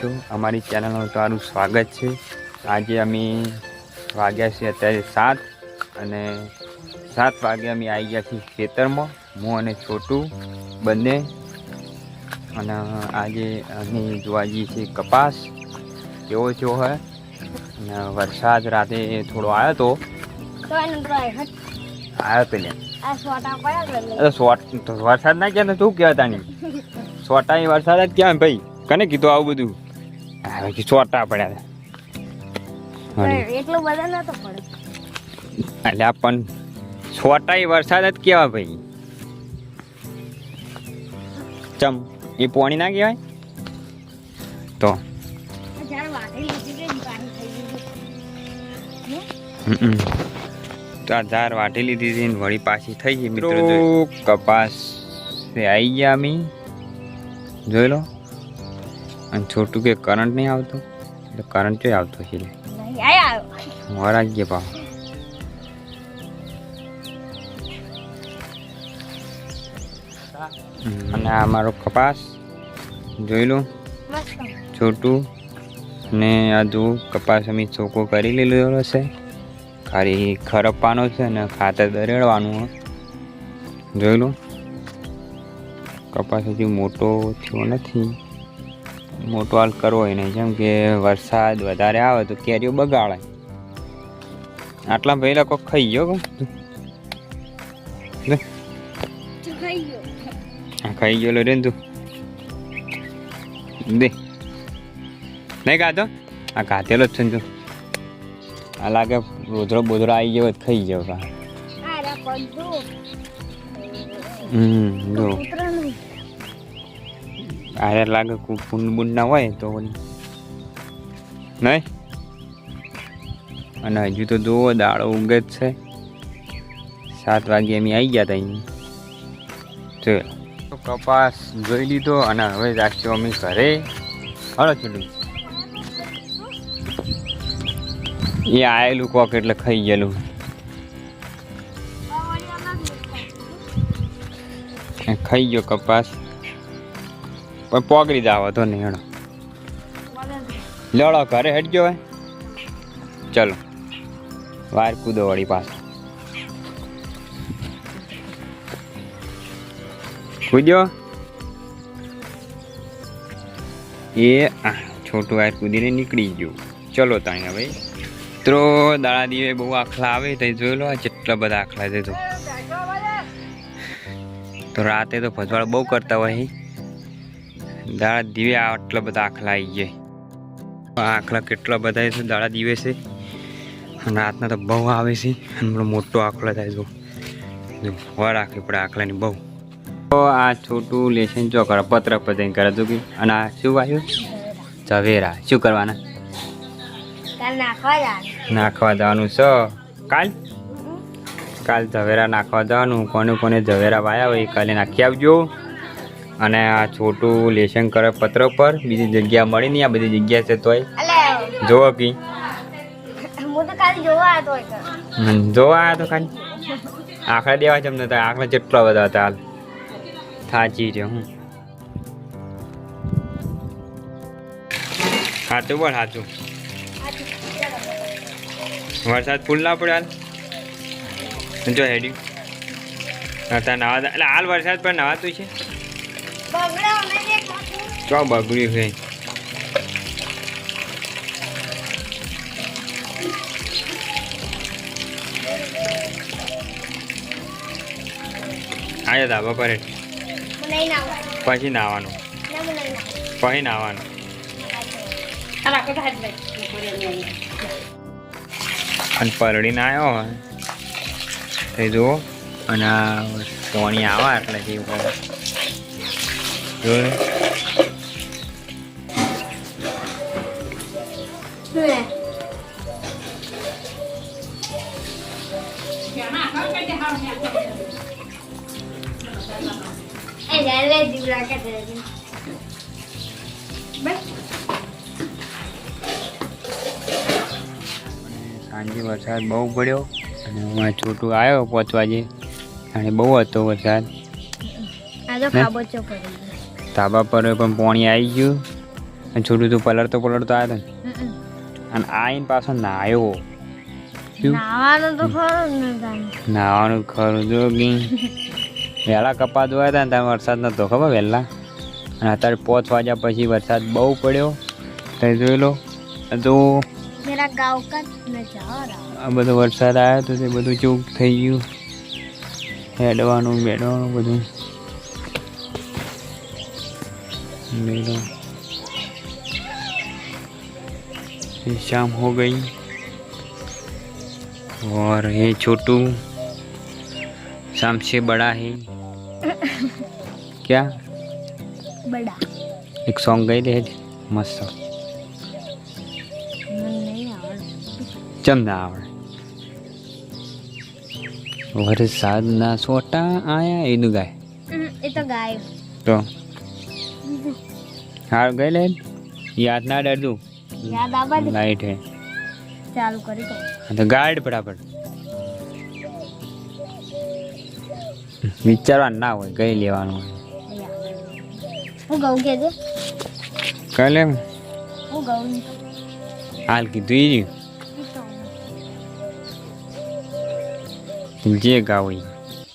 છો? અમારી ચેનલમાં તમારું સ્વાગત છે. આજે અમે વાગ્યા છે અત્યારે સાત અને સાત વાગે અમે આવી ગયા છીએ ખેતરમાં હું અને છોટું બંને. અને આજે અમે જોવા જઈએ છીએ કપાસ. કેવો થયો હોય અને વરસાદ રાતે થોડો આવ્યો તો? તો એનો ડ્રાય હટ આવ્યો તો લે આ સોટા પડ્યા એટલે અરે સોટ તો વરસાદ ના કહે શું તું કહેતા નહીં. સોટા વરસાદ જ ક્યાં ભાઈ? કને કીધું આવું બધું? હવે ચોટા સોટા પડ્યા એટલું બધા નતો પડે એટલે પણ સોટા વરસાદ જ કેવા ભાઈ. ચમ એ પોણી ના કહેવાય? તો. જ્યારે વાઢી લીધી કે પાણી થઈ ગયું હમ. તો આ ધાર વાટી લીધી હતી ને વળી પાછી થઈ ગઈ મિત્રો કપાસ આવી ગયા અમે જોઈ લો. અને છોટું કે કરંટ નહીં આવતો? એટલે કરંટ જોઈ આવતો છે આયો ગયા પાવ અને આ મારો કપાસ જોઈ લો. છોટું ને આ જો કપાસ અમે ચોખ્ખો કરી લીધેલો છે. ખાલી ખરપવાનો છે ને ખાતર દરેડવાનું જોઈ લો. કપાસ હજી મોટો થયો નથી. મોટો હાલ કરવો હોય નહીં. જેમ કે વરસાદ વધારે આવે તો કેરીઓ બગાડે. આટલા પહેલા કોક ખાઈ ગયો લે, ખાઈ ગયો. આ ખાઈ ગયેલો રે તું દે. નહીં ખાતો આ ખાધેલો જ છે તું. આ લાગે રોધરો બોધરો આવી ગયો ખાઈ ગયો. હમ જો. આરે લાગે ફૂન બૂન ના હોય તો નહીં? અને હજુ તો જુઓ દાળો ઉગે જ છે. સાત વાગે અમે આવી ગયા હતા અહીં. કપાસ જોઈ લીધો અને હવે રાખ્યો અમે ઘરે. હળો ચૂડું એ આવેલું કોક એટલે ખાઈ ગયેલું. ખાઈ ગયો કપાસ. પણ પોગડી જાવ તો નહીં, હેડો. લડો ઘરે હેડજો હવે ચલો. વાર કૂદો વળી પાછો. કૂદ્યો? એ, આ, છોટું વાર કૂદીને નીકળી ગયું. ચલો તાણી હવે તો દાડા દીવે બહુ આખલા આવે તો જોઈ લો જેટલા બધા આખલા છે તો રાતે તો ભજવાળ બહુ કરતા હોય. દાડા દીવે આટલા બધા આખલા આવી જાય આખલા કેટલા બધા છે દાડા દીવે છે. અને રાતના તો બહુ આવે છે અને પેલો મોટો આખલો થાય જો ફળ રાખવી પડે આખલાની બહુ. તો આ છોટું લેશન જો કરે પત્ર પતંગ કરે તો કે. અને આ શું આવ્યું ઝવેરા. શું કરવાના? નાખવા જવાનું. છે? કાલ? કાલ ઝવેરા નાખવા જવાનું. કોને કોને ઝવેરા વાયા હોય કાલે નાખી આવજો. અને આ છોટું લેશન કરે પત્ર પર. બીજી જગ્યા મળી નહીં આ બધી જગ્યા છે તોય. જોવો કી. જોવા આવ્યો તો ખાલી. આખલા દેવા છે અમને તો આખલા જેટલા બધા હતા હાલ. થાચી છે હું સાચું બોલ સાચું વરસાદ ફૂલ ના પડે હાલ. જો હેડી હતા નવા એટલે હાલ વરસાદ પણ નવાતું છે. ચો બગડ્યું છે? આયા ધાબા પર પછી નાવાનું ના પછી નાવાનું અને પરડી પરડીને આવ્યો હોય તે જુઓ. અને આ પોણી આવા એટલે જેવું જો ને. એ લે જીવડા કે દે બસ સાંજે વરસાદ બહુ પડ્યો અને હમણાં છોટું આવ્યો પાંચ વાગે અને બહુ હતો વરસાદ આ તો હે? ખાબોચો પડી ગયો ધાબા પર પણ પાણી આવી ગયું. અને છોટું તું પલળતો પલળતો આવ્યો ને અને આઈને પાછો નાયો? નાવાનું તો ખરું નાવાનું ખરું જો વહેલા કપા ધોયા હતા ને ત્યાં વરસાદ નતો ખબર વહેલા અને અત્યારે પોચ વાગ્યા પછી વરસાદ બહુ પડ્યો. તે જોઈ લો. તો આ બધો વરસાદ આવ્યો તો તે બધું ચૂક થઈ ગયું. હેડવાનું બેડવાનું બધું. ले लो ये शाम हो गई और ये छोटू शाम से बड़ा है क्या બડા एक सॉन्ग गई थे मस्त મને નહીં આવડે ચમ ના આવડે વરસાદના સોટા આયા એનું ગાય એ તો ગાય તો હાર ગઈ લે? યાદ ના ડરતું યાદ આવવા દે. લાઈટ હે. ચાલુ કરી તો તો ગાર્ડ ફટાફટ. વિચારવા ના હોય કઈ લેવાનું હોય. હું ગઉં કે દે કઈ લે? હું ગઉં હાલ કીધું ઈ જે ગાવ ઈ.